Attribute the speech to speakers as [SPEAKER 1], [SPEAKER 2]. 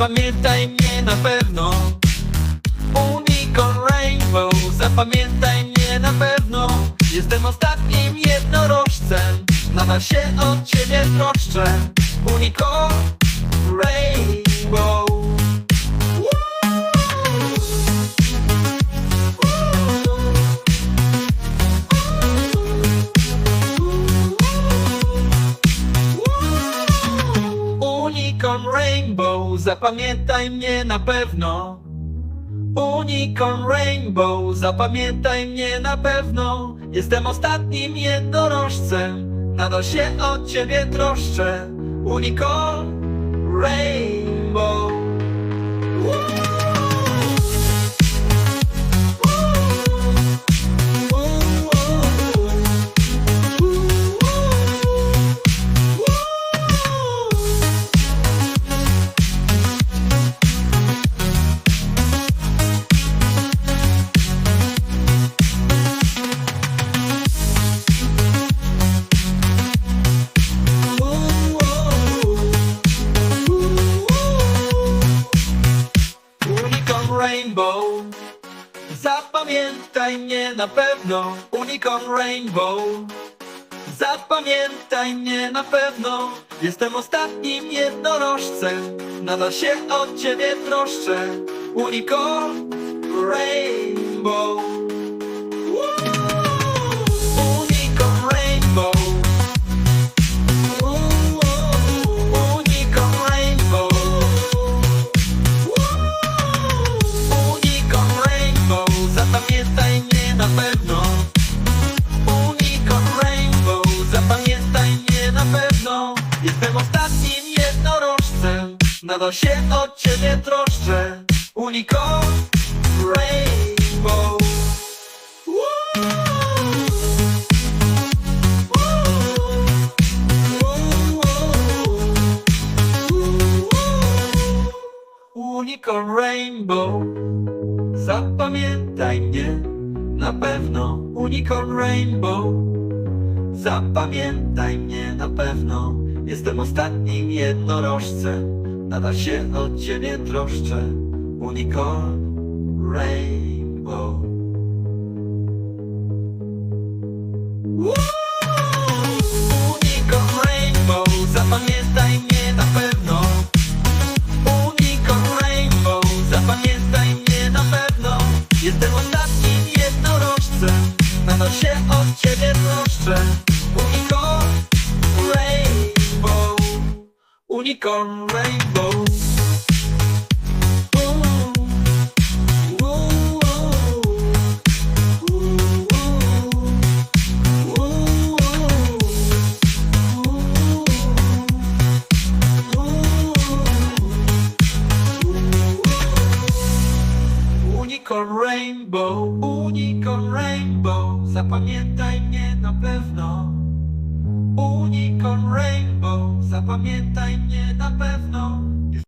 [SPEAKER 1] Zapamiętaj mnie na pewno. Unicorn Rainbow Zapamiętaj mnie na pewno. Jestem ostatnim jednorożcem Nadal się od ciebie troszczę. Unicorn Rainbow. Unicorn Rainbow, zapamiętaj mnie na pewno. Unicorn Rainbow, zapamiętaj mnie na pewno. Jestem ostatnim jednorożcem, nadal się o ciebie troszczę. Unicorn Rainbow. Rainbow. Zapamiętaj mnie na pewno Unicorn Rainbow. Zapamiętaj mnie na pewno Jestem ostatnim jednorożcem. Nadal się o ciebie troszczę Unicorn Rainbow jednorożcem Nadal się o ciebie troszczę. Unicorn Rainbow. Unicorn Rainbow. Zapamiętaj mnie. Na pewno Unicorn Rainbow. Zapamiętaj mnie na pewno. Jestem ostatnim jednorożcem Nadal się o ciebie troszczę. Unicorn Rainbow. Unicorn Rainbow. Zapamiętaj mnie na pewno. Unicorn Rainbow. Zapamiętaj mnie na pewno. Jestem ostatnim jednorożcem. Nadal się od ciebie troszczę. Unicorn Unicorn Rainbow Unicorn Rainbow, Unicorn Rainbow, zapamiętaj mnie na pewno. Unicorn Rainbow, zapamiętaj mnie na pewno.